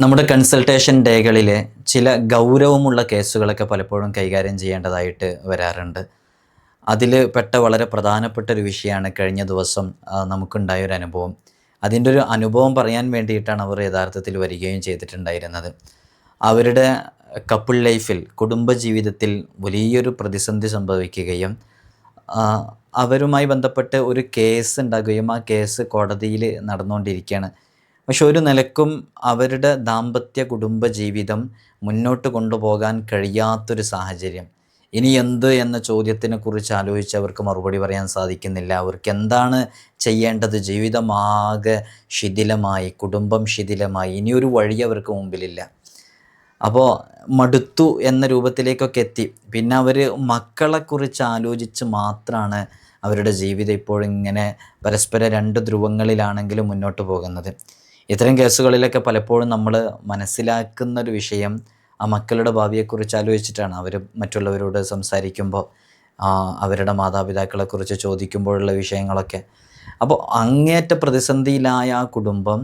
നമ്മുടെ കൺസൾട്ടേഷൻ ഡേകളിലെ ചില ഗൗരവമുള്ള കേസുകളൊക്കെ പലപ്പോഴും കൈകാര്യം ചെയ്യേണ്ടതായിട്ട് വരാറുണ്ട്. അതിൽ പെട്ട വളരെ പ്രധാനപ്പെട്ട ഒരു വിഷയമാണ് കഴിഞ്ഞ ദിവസം നമുക്കുണ്ടായ ഒരു അനുഭവം. അതിന്റെ ഒരു അനുഭവം പറയാൻ വേണ്ടിയിട്ടാണ് അവർ യഥാർത്ഥത്തിൽ വരികയും ചെയ്തിട്ടുണ്ടായിരുന്നത്. അവരുടെ കപ്പിൾ ലൈഫിൽ കുടുംബജീവിതത്തിൽ വലിയൊരു പ്രതിസന്ധി സംഭവിക്കുകയും അവരുമായി ബന്ധപ്പെട്ട് ഒരു കേസ് ഉണ്ടാകുകയും ആ കേസ് കോടതിയിൽ നടന്നുകൊണ്ടിരിക്കുകയാണ്. പക്ഷെ ഒരു നിലക്കും അവരുടെ ദാമ്പത്യ കുടുംബ ജീവിതം മുന്നോട്ട് കൊണ്ടുപോകാൻ കഴിയാത്തൊരു സാഹചര്യം. ഇനി എന്ത് എന്ന ചോദ്യത്തിനെ കുറിച്ച് ആലോചിച്ച് അവർക്ക് മറുപടി പറയാൻ സാധിക്കുന്നില്ല. അവർക്ക് എന്താണ് ചെയ്യേണ്ടത്? ജീവിതമാകെ ശിഥിലമായി കുടുംബം ശിഥിലമായി. ഇനിയൊരു വഴി അവർക്ക് മുമ്പിലില്ല. അപ്പോൾ മടുത്തു എന്ന രൂപത്തിലേക്കൊക്കെ എത്തി. പിന്നെ അവർ മക്കളെക്കുറിച്ച് ആലോചിച്ച് മാത്രമാണ് അവരുടെ ജീവിതം ഇപ്പോഴിങ്ങനെ പരസ്പര രണ്ട് ധ്രുവങ്ങളിലാണെങ്കിലും മുന്നോട്ട് പോകുന്നത്. ഇത്തരം കേസുകളിലൊക്കെ പലപ്പോഴും നമ്മൾ മനസ്സിലാക്കുന്ന ഒരു വിഷയം ആ മക്കളുടെ ഭാവിയെക്കുറിച്ച് ആലോചിച്ചിട്ടാണ്. അവർ മറ്റുള്ളവരോട് സംസാരിക്കുമ്പോൾ അവരുടെ മാതാപിതാക്കളെക്കുറിച്ച് ചോദിക്കുമ്പോഴുള്ള വിഷയങ്ങളൊക്കെ. അപ്പോൾ അങ്ങേറ്റ പ്രതിസന്ധിയിലായ ആ കുടുംബം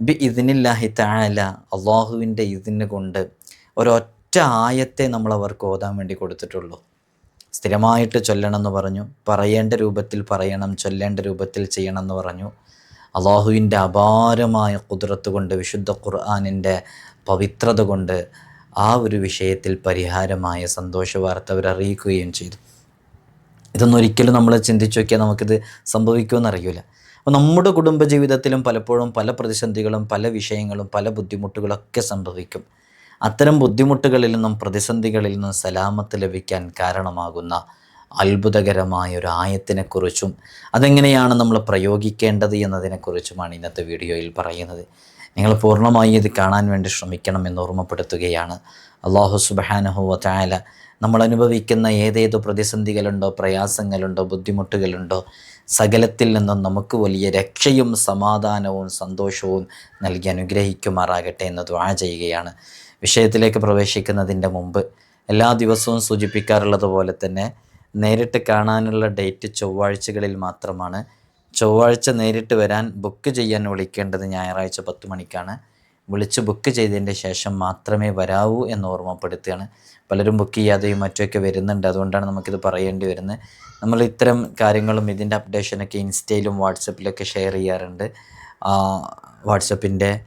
ബി ഇതിനില്ലാഹി താഴല അള്ളാഹുവിന്റെ ഇതിന് കൊണ്ട് ഒരൊറ്റ ആയത്തെ നമ്മൾ അവർക്ക് ഓതാൻ വേണ്ടി കൊടുത്തിട്ടുള്ളൂ. സ്ഥിരമായിട്ട് ചൊല്ലണമെന്ന് പറഞ്ഞു പറയേണ്ട രൂപത്തിൽ പറയണം ചൊല്ലേണ്ട രൂപത്തിൽ ചെയ്യണമെന്ന് പറഞ്ഞു. അള്ളാഹുവിന്റെ അപാരമായ കുതിരത്ത് കൊണ്ട് വിശുദ്ധ ഖുർആാനിന്റെ പവിത്രത കൊണ്ട് ആ ഒരു വിഷയത്തിൽ പരിഹാരമായ സന്തോഷ വാർത്ത അവരറിയിക്കുകയും ചെയ്തു. ഇതൊന്നും ഒരിക്കലും നമ്മൾ ചിന്തിച്ചു നോക്കിയാൽ നമുക്കിത് സംഭവിക്കുമെന്ന് അറിയില്ല. അപ്പോൾ നമ്മുടെ കുടുംബജീവിതത്തിലും പലപ്പോഴും പല പ്രതിസന്ധികളും പല വിഷയങ്ങളും പല ബുദ്ധിമുട്ടുകളൊക്കെ സംഭവിക്കും. അത്തരം ബുദ്ധിമുട്ടുകളിൽ നിന്നും പ്രതിസന്ധികളിൽ നിന്നും സലാമത്ത് ലഭിക്കാൻ കാരണമാകുന്ന അത്ഭുതകരമായ ഒരു ആയത്തിനെക്കുറിച്ചും അതെങ്ങനെയാണ് നമ്മൾ പ്രയോഗിക്കേണ്ടത് എന്നതിനെക്കുറിച്ചുമാണ് ഇന്നത്തെ വീഡിയോയിൽ പറയുന്നത്. നിങ്ങൾ പൂർണമായി ഇത് കാണാൻ വേണ്ടി ശ്രമിക്കണം എന്ന് ഓർമ്മപ്പെടുത്തുകയാണ്. അള്ളാഹു സുബാനഹുവ ചായാല നമ്മൾ അനുഭവിക്കുന്ന ഏതേത് പ്രതിസന്ധികളുണ്ടോ പ്രയാസങ്ങളുണ്ടോ ബുദ്ധിമുട്ടുകളുണ്ടോ സകലത്തിൽ നിന്നും നമുക്ക് വലിയ രക്ഷയും സമാധാനവും സന്തോഷവും നൽകി അനുഗ്രഹിക്കുമാറാകട്ടെ എന്ന് ദ്വാ ചെയ്യുകയാണ്. വിഷയത്തിലേക്ക് പ്രവേശിക്കുന്നതിന്റെ മുമ്പ് എല്ലാ ദിവസവും സൂചിപ്പിക്കാറുള്ളത് പോലെ തന്നെ നേരിട്ട് കാണാനുള്ള ഡേറ്റ് ചൊവ്വാഴ്ചകളിൽ മാത്രമാണ്. ചൊവ്വാഴ്ച നേരിട്ട് വരാൻ ബുക്ക് ചെയ്യാൻ വിളിക്കേണ്ടത് ഞായറാഴ്ച പത്ത് മണിക്കാണ്. വിളിച്ച് ബുക്ക് ചെയ്തതിന്റെ ശേഷം മാത്രമേ വരാവൂ എന്ന് ഓർമ്മപ്പെടുത്തുകയാണ്. പലരും ബുക്ക് ചെയ്യാതെയും മറ്റുമൊക്കെ വരുന്നുണ്ട്. അതുകൊണ്ടാണ് നമുക്കിത് പറയേണ്ടി വരുന്നത്. നമ്മൾ ഇത്തരം കാര്യങ്ങളും ഇതിന്റെ അപ്ഡേഷനൊക്കെ ഇൻസ്റ്റയിലും വാട്സപ്പിലൊക്കെ ഷെയർ ചെയ്യാറുണ്ട്. വാട്സപ്പിന്റെ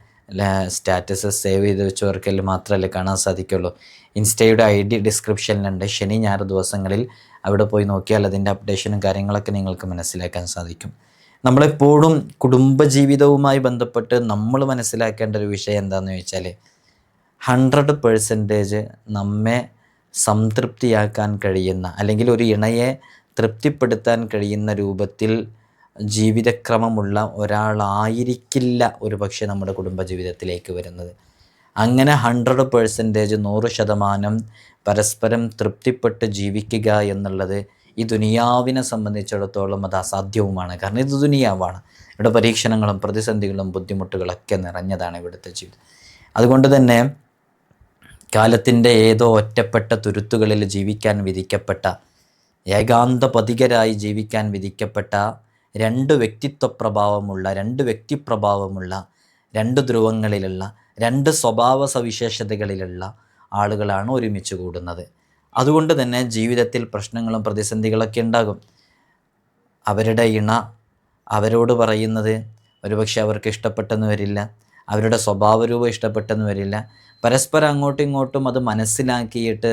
സ്റ്റാറ്റസ് സേവ് ചെയ്ത് വെച്ചവർക്കെല്ലാം മാത്രമല്ലേ കാണാൻ സാധിക്കുള്ളൂ. ഇൻസ്റ്റയുടെ ഐ ഡി ഡിസ്ക്രിപ്ഷനിലുണ്ട്. ശനി ഞായർ ദിവസങ്ങളിൽ അവിടെ പോയി നോക്കിയാൽ അതിന്റെ അപ്ഡേഷനും കാര്യങ്ങളൊക്കെ നിങ്ങൾക്ക് മനസ്സിലാക്കാൻ സാധിക്കും. നമ്മളെപ്പോഴും കുടുംബജീവിതവുമായി ബന്ധപ്പെട്ട് നമ്മൾ മനസ്സിലാക്കേണ്ട ഒരു വിഷയം എന്താണെന്ന് ചോദിച്ചാൽ ഹൺഡ്രഡ് പേഴ്സന്റേജ് നമ്മെ സംതൃപ്തിയാക്കാൻ കഴിയുന്ന അല്ലെങ്കിൽ ഒരു ഇണയെ തൃപ്തിപ്പെടുത്താൻ കഴിയുന്ന രൂപത്തിൽ ജീവിതക്രമമുള്ള ഒരാളായിരിക്കില്ല ഒരു പക്ഷേ നമ്മുടെ കുടുംബജീവിതത്തിലേക്ക് വരുന്നത്. അങ്ങനെ ഹൺഡ്രഡ് പേഴ്സന്റേജ് നൂറ് ശതമാനം പരസ്പരം തൃപ്തിപ്പെട്ട് ജീവിക്കുക എന്നുള്ളത് ഈ ദുനിയാവിനെ സംബന്ധിച്ചിടത്തോളം അത് അസാധ്യവുമാണ്. കാരണം ഇത് ദുനിയാവാണ്. ഇവിടെ പരീക്ഷണങ്ങളും പ്രതിസന്ധികളും ബുദ്ധിമുട്ടുകളൊക്കെ നിറഞ്ഞതാണ് ഇവിടുത്തെ ജീവിതം. അതുകൊണ്ട് തന്നെ കാലത്തിന്റെ ഏതോ ഒറ്റപ്പെട്ട തുരുത്തുകളിൽ ജീവിക്കാൻ വിധിക്കപ്പെട്ട ഏകാന്ത പതികരായി ജീവിക്കാൻ വിധിക്കപ്പെട്ട രണ്ട് വ്യക്തിത്വ പ്രഭാവമുള്ള രണ്ട് വ്യക്തിപ്രഭാവമുള്ള രണ്ട് ധ്രുവങ്ങളിലുള്ള രണ്ട് സ്വഭാവ സവിശേഷതകളിലുള്ള ആളുകളാണ് ഒരുമിച്ച് കൂടുന്നത്. അതുകൊണ്ട് തന്നെ ജീവിതത്തിൽ പ്രശ്നങ്ങളും പ്രതിസന്ധികളൊക്കെ ഉണ്ടാകും. അവരുടെ ഇണ അവരോട് പറയുന്നത് ഒരുപക്ഷെ അവർക്ക് ഇഷ്ടപ്പെട്ടെന്ന് വരില്ല അവരുടെ സ്വഭാവരൂപം ഇഷ്ടപ്പെട്ടെന്ന് വരില്ല. പരസ്പരം അങ്ങോട്ടും ഇങ്ങോട്ടും അത് മനസ്സിലാക്കിയിട്ട്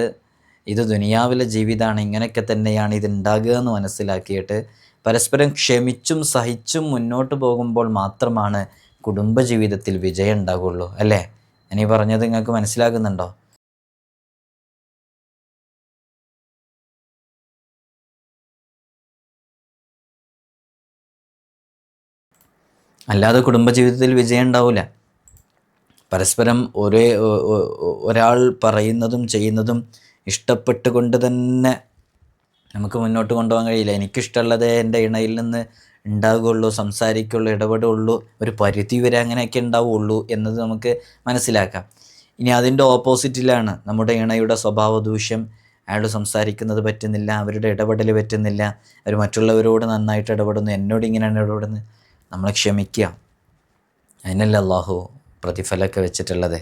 ഇത് ദുനിയാവിലെ ജീവിതമാണ് ഇങ്ങനെയൊക്കെ തന്നെയാണ് ഇത് ഉണ്ടാകുക എന്ന് മനസ്സിലാക്കിയിട്ട് പരസ്പരം ക്ഷമിച്ചും സഹിച്ചും മുന്നോട്ട് പോകുമ്പോൾ മാത്രമാണ് കുടുംബജീവിതത്തിൽ വിജയം ഉണ്ടാകുള്ളൂ അല്ലേ? ഈ പറഞ്ഞത് നിങ്ങൾക്ക് മനസ്സിലാകുന്നുണ്ടോ? അല്ലാതെ കുടുംബജീവിതത്തിൽ വിജയം ഉണ്ടാവില്ല പരസ്പരം ഒരേ ഒരാൾ പറയുന്നതും ചെയ്യുന്നതും ഇഷ്ടപ്പെട്ടുകൊണ്ട് തന്നെ നമുക്ക് മുന്നോട്ട് കൊണ്ടുപോകാൻ കഴിയില്ല. എനിക്കിഷ്ടമുള്ളത് എന്റെ ഇണയിൽ നിന്ന് ഉണ്ടാകുള്ളൂ സംസാരിക്കുള്ളൂ ഇടപെടുള്ളൂ ഒരു പരിധി വരെ അങ്ങനെയൊക്കെ ഉണ്ടാവുള്ളൂ എന്നത് നമുക്ക് മനസ്സിലാക്കാം. ഇനി അതിന്റെ ഓപ്പോസിറ്റിലാണ് നമ്മുടെ ഇണയുടെ സ്വഭാവ ദൂഷ്യം. അയാൾ സംസാരിക്കുന്നത് പറ്റുന്നില്ല അവരുടെ ഇടപെടൽ പറ്റുന്നില്ല അവർ മറ്റുള്ളവരോട് നന്നായിട്ട് ഇടപെടുന്നു എന്നോട് ഇങ്ങനെയാണ് ഇടപെടുന്നത്. നമ്മൾ ക്ഷമിക്കുക. അതിനല്ല അള്ളാഹു പ്രതിഫലമൊക്കെ വെച്ചിട്ടുള്ളത്.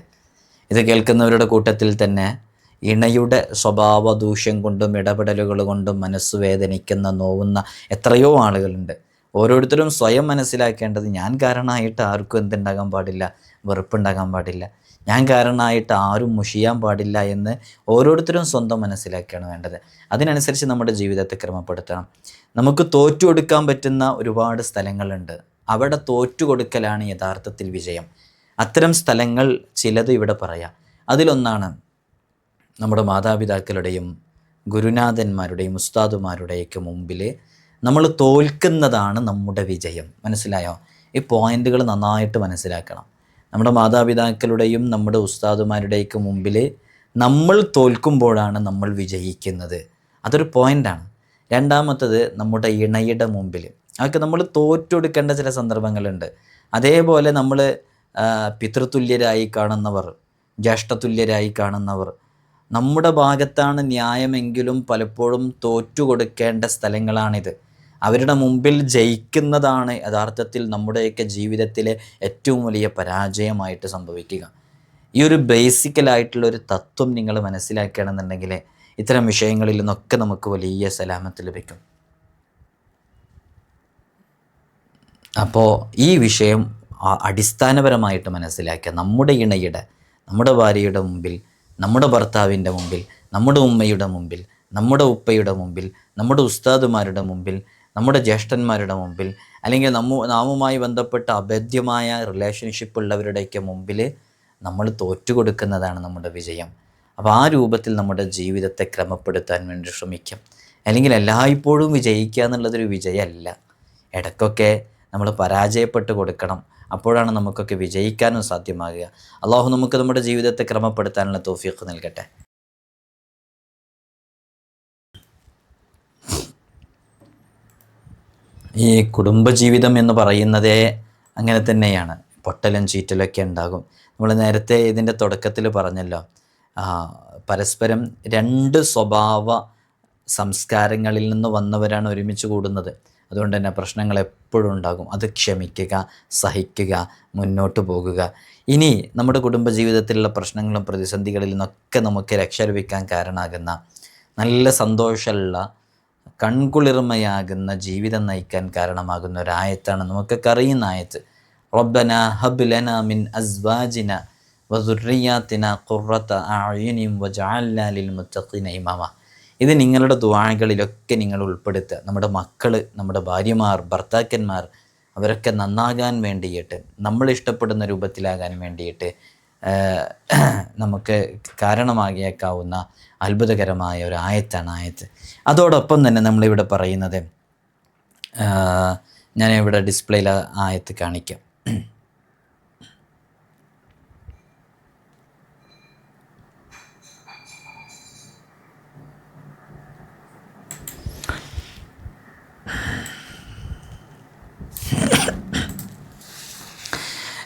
ഇത് കേൾക്കുന്നവരുടെ കൂട്ടത്തിൽ തന്നെ ഇണയുടെ സ്വഭാവ ദൂഷ്യം കൊണ്ടും ഇടപെടലുകൾ കൊണ്ടും മനസ്സ് വേദനിക്കുന്ന നോവുന്ന എത്രയോ ആളുകളുണ്ട്. ഓരോരുത്തരും സ്വയം മനസ്സിലാക്കേണ്ടത് ഞാൻ കാരണമായിട്ട് ആർക്കും എന്തുണ്ടാകാൻ പാടില്ല വെറുപ്പുണ്ടാകാൻ പാടില്ല. ഞാൻ കാരണമായിട്ട് ആരും മുഷിയാൻ പാടില്ല എന്ന് ഓരോരുത്തരും സ്വന്തം മനസ്സിലാക്കിയാണ് വേണ്ടത്. അതിനനുസരിച്ച് നമ്മുടെ ജീവിതത്തെ ക്രമപ്പെടുത്തണം. നമുക്ക് തോറ്റു കൊടുക്കാൻ പറ്റുന്ന ഒരുപാട് സ്ഥലങ്ങളുണ്ട്. അവിടെ തോറ്റു കൊടുക്കലാണ് യഥാർത്ഥത്തിൽ വിജയം. അത്തരം സ്ഥലങ്ങൾ ചിലത് ഇവിടെ പറയാം. അതിലൊന്നാണ് നമ്മുടെ മാതാപിതാക്കളുടെയും ഗുരുനാഥന്മാരുടെയും ഉസ്താദുമാരുടെയൊക്കെ മുമ്പിൽ നമ്മൾ തോൽക്കുന്നതാണ് നമ്മുടെ വിജയം. മനസ്സിലായോ? ഈ പോയിന്റുകൾ നന്നായിട്ട് മനസ്സിലാക്കണം. നമ്മുടെ മാതാപിതാക്കളുടെയും നമ്മുടെ ഉസ്താദുമാരുടെയൊക്കെ മുമ്പിൽ നമ്മൾ തോൽക്കുമ്പോഴാണ് നമ്മൾ വിജയിക്കുന്നത്. അതൊരു പോയിന്റാണ് രണ്ടാമത്തത് നമ്മുടെ ഇണയുടെ മുമ്പിൽ. അതൊക്കെ നമ്മൾ തോറ്റെടുക്കേണ്ട ചില സന്ദർഭങ്ങളുണ്ട്. അതേപോലെ നമ്മൾ പിതൃതുല്യരായി കാണുന്നവർ ജ്യേഷ്ഠതുല്യരായി കാണുന്നവർ നമ്മുടെ ഭാഗത്താണ് ന്യായമെങ്കിലും പലപ്പോഴും തോറ്റുകൊടുക്കേണ്ട സ്ഥലങ്ങളാണിത്. അവരുടെ മുമ്പിൽ ജയിക്കുന്നതാണ് യഥാർത്ഥത്തിൽ നമ്മുടെയൊക്കെ ജീവിതത്തിലെ ഏറ്റവും വലിയ പരാജയമായിട്ട് സംഭവിക്കുക. ഈ ഒരു ബേസിക്കലായിട്ടുള്ള ഒരു തത്വം നിങ്ങൾ മനസ്സിലാക്കുകയാണെന്നുണ്ടെങ്കിൽ ഇത്തരം വിഷയങ്ങളിൽ നിന്നൊക്കെ നമുക്ക് വലിയ സലാമത്ത് ലഭിക്കും. അപ്പോൾ ഈ വിഷയം അടിസ്ഥാനപരമായിട്ട് മനസ്സിലാക്കുക നമ്മുടെ ഇണയുടെ നമ്മുടെ ഭാര്യയുടെ മുമ്പിൽ നമ്മുടെ ഭർത്താവിന്റെ മുമ്പിൽ നമ്മുടെ ഉമ്മയുടെ മുമ്പിൽ നമ്മുടെ ഉപ്പയുടെ മുമ്പിൽ നമ്മുടെ ഉസ്താദുമാരുടെ മുമ്പിൽ നമ്മുടെ ജ്യേഷ്ഠന്മാരുടെ മുമ്പിൽ അല്ലെങ്കിൽ നമ്മു നാമുമായി ബന്ധപ്പെട്ട അഭേദ്യമായ റിലേഷൻഷിപ്പ് ഉള്ളവരുടെയൊക്കെ മുമ്പിൽ നമ്മൾ തോറ്റു കൊടുക്കുന്നതാണ് നമ്മുടെ വിജയം. അപ്പോൾ ആ രൂപത്തിൽ നമ്മുടെ ജീവിതത്തെ ക്രമപ്പെടുത്താൻ വേണ്ടി ശ്രമിക്കാം. അല്ലെങ്കിൽ എല്ലായ്പ്പോഴും വിജയിക്കുക എന്നുള്ളതൊരു വിജയമല്ല. ഇടയ്ക്കൊക്കെ നമ്മൾ പരാജയപ്പെട്ട് കൊടുക്കണം. അപ്പോഴാണ് നമുക്കൊക്കെ വിജയിക്കാനും സാധ്യമാകുക. അള്ളാഹു നമുക്ക് നമ്മുടെ ജീവിതത്തെ ക്രമപ്പെടുത്താനുള്ള തോഫിയൊക്കെ നൽകട്ടെ. ഈ കുടുംബജീവിതം എന്ന് പറയുന്നതേ അങ്ങനെ തന്നെയാണ്. പൊട്ടലും ചീറ്റലൊക്കെ ഉണ്ടാകും. നമ്മൾ നേരത്തെ ഇതിന്റെ തുടക്കത്തിൽ പറഞ്ഞല്ലോ പരസ്പരം രണ്ട് സ്വഭാവ സംസ്കാരങ്ങളിൽ നിന്ന് വന്നവരാണ് ഒരുമിച്ച് കൂടുന്നത്. അതുകൊണ്ട് തന്നെ പ്രശ്നങ്ങൾ എപ്പോഴും ഉണ്ടാകും. അത് ക്ഷമിക്കുക സഹിക്കുക മുന്നോട്ട് പോകുക. ഇനി നമ്മുടെ കുടുംബജീവിതത്തിലുള്ള പ്രശ്നങ്ങളും പ്രതിസന്ധികളിൽ നിന്നൊക്കെ നമുക്ക് രക്ഷ ലഭിക്കാൻ കാരണമാകുന്ന നല്ല സന്തോഷമുള്ള കൺകുളിർമയാകുന്ന ജീവിതം നയിക്കാൻ കാരണമാകുന്ന ഒരായത്താണ് നമുക്കൊക്കെ അറിയുന്ന ആയത്ത്. റബ്ബന ഹബ്ലന മിൻ അസ്വാജിന വസുറിയാത്തിന ഖുറത്ത അയുനിം വജാലിൽ ലിൽ മുത്തഖീന ഇമാമ. ഇത് നിങ്ങളുടെ ദ്വാഴകളിലൊക്കെ നിങ്ങൾ ഉൾപ്പെടുത്തുക. നമ്മുടെ മക്കൾ നമ്മുടെ ഭാര്യമാർ ഭർത്താക്കന്മാർ അവരൊക്കെ നന്നാകാൻ വേണ്ടിയിട്ട് നമ്മൾ ഇഷ്ടപ്പെടുന്ന രൂപത്തിലാകാൻ വേണ്ടിയിട്ട് നമുക്ക് കാരണമാകിയേക്കാവുന്ന അത്ഭുതകരമായ ഒരു ആയത്താണ് ആയത്ത്. അതോടൊപ്പം തന്നെ നമ്മളിവിടെ പറയുന്നത് ഞാനിവിടെ ഡിസ്പ്ലേയിൽ ആയത്ത് കാണിക്കാം.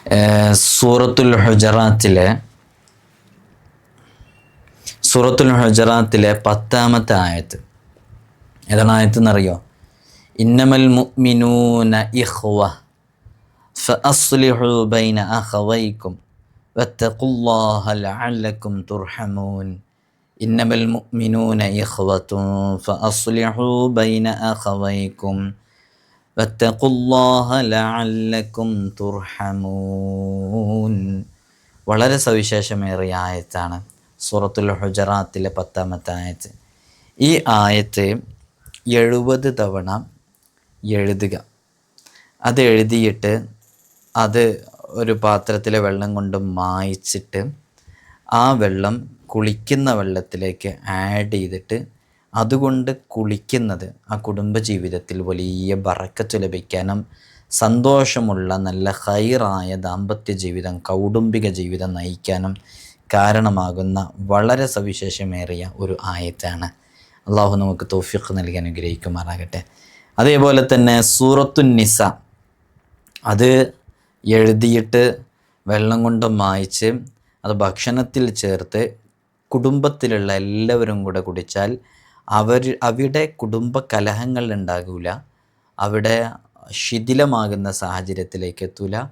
സൂറത്തുൽ ഹുജറാത്തിലെ സൂറത്തുൽ ഹുജറാത്തിലെ പത്താമത്തെ ആയത്ത് ഏതാണ് ആയത്ത് എന്നറിയോ ഇന്നമൽ മുഅ്മിനൂന ഇഖ്വ ഫഅസ്ലിഹു ബൈന അഖവൈക്കും വത്തഖുല്ലാഹ ലഅല്ലക്കും തുർഹമൂൻ ഇന്നമൽ മുഅ്മിനൂന ഇഖ്വത്തും ഫഅസ്ലിഹു ബൈന അഖവൈക്കും بين أخويكم ലഅല്ലക്കും തുർഹമൂൻ വളരെ സവിശേഷമേറിയ ആയത്താണ് സൂറത്തുൽ ഹുജറാത്തിലെ പത്താമത്തെ ആയത്ത് ഈ ആയത്ത് എഴുപത് തവണ എഴുതുക അത് എഴുതിയിട്ട് അത് ഒരു പാത്രത്തിലെ വെള്ളം കൊണ്ട് മായിച്ചിട്ട് ആ വെള്ളം കുളിക്കുന്ന വെള്ളത്തിലേക്ക് ആഡ് ചെയ്തിട്ട് അതുകൊണ്ട് കുളിക്കുന്നത് ആ കുടുംബജീവിതത്തിൽ വലിയ ബറക്കത്ത് ലഭിക്കാനും സന്തോഷമുള്ള നല്ല ഹൈറായ ദാമ്പത്യ ജീവിതം കൗടുംബിക ജീവിതം നയിക്കാനും കാരണമാകുന്ന വളരെ സവിശേഷമേറിയ ഒരു ആയത്താണ്. അള്ളാഹു നമുക്ക് തോഫിഖ് നൽകി അനുഗ്രഹിക്കുമാറാകട്ടെ. അതേപോലെ തന്നെ സൂറത്തു നിസ അത് എഴുതിയിട്ട് വെള്ളം കൊണ്ട് മായ്ച്ച് അത് ഭക്ഷണത്തിൽ ചേർത്ത് കുടുംബത്തിലുള്ള എല്ലാവരും കൂടെ കുടിച്ചാൽ അവർ അവിടെ കുടുംബ കലഹങ്ങൾ ഉണ്ടാകില്ല അവിടെ ശിഥിലമാകുന്ന സാഹചര്യത്തിലേക്ക് എത്തൂല.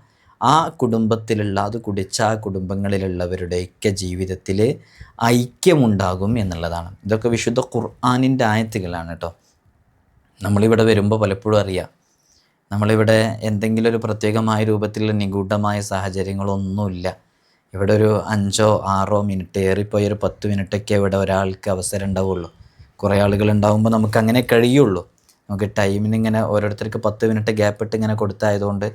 ആ കുടുംബത്തിലുള്ള അത് കുടിച്ച ആ കുടുംബങ്ങളിലുള്ളവരുടെയൊക്കെ ജീവിതത്തിൽ ഐക്യമുണ്ടാകും എന്നുള്ളതാണ്. ഇതൊക്കെ വിശുദ്ധ ഖുർആാനിന്റെ ആയത്തുകളാണ് കേട്ടോ. നമ്മളിവിടെ വരുമ്പോൾ പലപ്പോഴും അറിയാം. നമ്മളിവിടെ എന്തെങ്കിലും ഒരു പ്രത്യേകമായ രൂപത്തിലുള്ള നിഗൂഢമായ സാഹചര്യങ്ങളൊന്നുമില്ല. ഇവിടെ ഒരു അഞ്ചോ ആറോ മിനിറ്റ് ഏറിപ്പോയൊരു പത്ത് മിനിറ്റൊക്കെ ഇവിടെ ഒരാൾക്ക് അവസരം ഉണ്ടാവുള്ളൂ. കുറേ ആളുകൾ ഉണ്ടാകുമ്പോൾ നമുക്ക് അങ്ങനെ കഴിയുള്ളൂ. നമുക്ക് ടൈമിന് ഇങ്ങനെ ഓരോരുത്തർക്ക് പത്ത് മിനിറ്റ് ഗ്യാപ്പ് ഇട്ട് ഇങ്ങനെ കൊടുത്തായതുകൊണ്ട്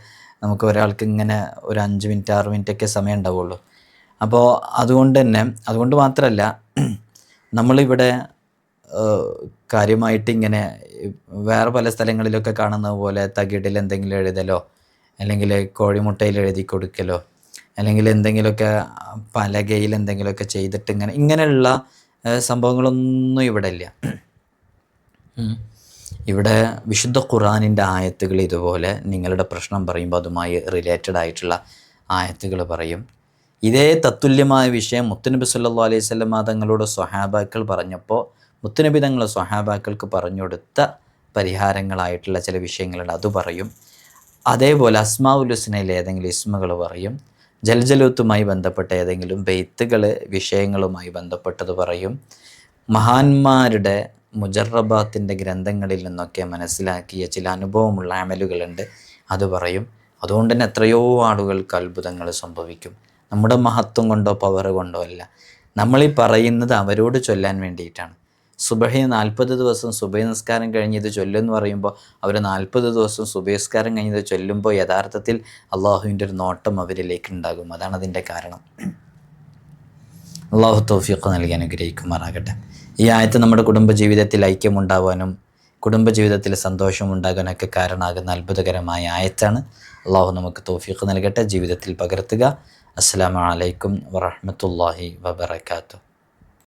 നമുക്ക് ഒരാൾക്ക് ഇങ്ങനെ ഒരു അഞ്ച് മിനിറ്റ് ആറ് മിനിറ്റ് ഒക്കെ സമയം ഉണ്ടാവുള്ളൂ. അപ്പോൾ അതുകൊണ്ട് തന്നെ അതുകൊണ്ട് മാത്രമല്ല നമ്മളിവിടെ കാര്യമായിട്ട് ഇങ്ങനെ വേറെ പല സ്ഥലങ്ങളിലൊക്കെ കാണുന്ന പോലെ തകിടിൽ എന്തെങ്കിലും എഴുതലോ അല്ലെങ്കിൽ കോഴിമുട്ടയിൽ എഴുതി കൊടുക്കലോ അല്ലെങ്കിൽ എന്തെങ്കിലുമൊക്കെ പലകയിൽ എന്തെങ്കിലുമൊക്കെ ചെയ്തിട്ട് ഇങ്ങനെ ഇങ്ങനെയുള്ള സംഭവങ്ങളൊന്നും ഇവിടെ ഇല്ല ഇവിടെ വിശുദ്ധ ഖുറാനിന്റെ ആയത്തുകൾ ഇതുപോലെ നിങ്ങളുടെ പ്രശ്നം പറയുമ്പോൾ അതുമായി റിലേറ്റഡ് ആയിട്ടുള്ള ആയത്തുകൾ പറയും. ഇതേ തത്തുല്യമായ വിഷയം മുത്തുനബി സല്ലാ അലൈഹി തങ്ങളോട് സ്വഹാബാക്കൾ പറഞ്ഞപ്പോൾ മുത്തുനബി തങ്ങൾ സ്വഹാബാക്കൾക്ക് പറഞ്ഞു കൊടുത്ത പരിഹാരങ്ങളായിട്ടുള്ള ചില വിഷയങ്ങളുണ്ട്. അത് പറയും. അതേപോലെ അസ്മാഉൽ ഹുസ്നയിലെ ഏതെങ്കിലും ഇസ്മകൾ പറയും. ജൽജലൂത്തുമായി ബന്ധപ്പെട്ട ഏതെങ്കിലും ബെയ്ത്തുകൾ വിഷയങ്ങളുമായി ബന്ധപ്പെട്ടത് പറയും. മഹാന്മാരുടെ മുജറബാത്തിന്റെ ഗ്രന്ഥങ്ങളിൽ നിന്നൊക്കെ മനസ്സിലാക്കിയ ചില അനുഭവമുള്ള അമലുകളുണ്ട്. അത് പറയും അതുകൊണ്ട് തന്നെ എത്രയോ ആളുകൾക്ക് അത്ഭുതങ്ങൾ സംഭവിക്കും. നമ്മുടെ മഹത്വം കൊണ്ടോ പവർ കൊണ്ടോ അല്ല. നമ്മളീ പറയുന്നത് അവരോട് ചൊല്ലാൻ വേണ്ടിയിട്ടാണ്. സുബഹി നാൽപ്പത് ദിവസം സുബഹി നിസ്കാരം കഴിഞ്ഞ് ഇത് ചൊല്ലുമെന്ന് പറയുമ്പോൾ അവർ നാൽപ്പത് ദിവസം സുബൈസ്കാരം കഴിഞ്ഞ് ചൊല്ലുമ്പോൾ യഥാർത്ഥത്തിൽ അള്ളാഹുവിന്റെ ഒരു നോട്ടം അവരിലേക്ക് ഉണ്ടാകും. അതാണ് അതിന്റെ കാരണം. അള്ളാഹു തൗഫീഖ് നൽകി അനുഗ്രഹിക്കുമാറാകട്ടെ. ഈ ആയത്ത് നമ്മുടെ കുടുംബജീവിതത്തിൽ ഐക്യമുണ്ടാവാനും കുടുംബജീവിതത്തിൽ സന്തോഷമുണ്ടാകാനൊക്കെ കാരണമാകുന്ന അത്ഭുതകരമായ ആയത്താണ്. അള്ളാഹു നമുക്ക് തൗഫീഖ് നൽകട്ടെ. ജീവിതത്തിൽ പകർത്തുക. അസ്സാം വലൈക്കും വറഹ്മത്തുള്ളാഹി വബറകാതുഹു.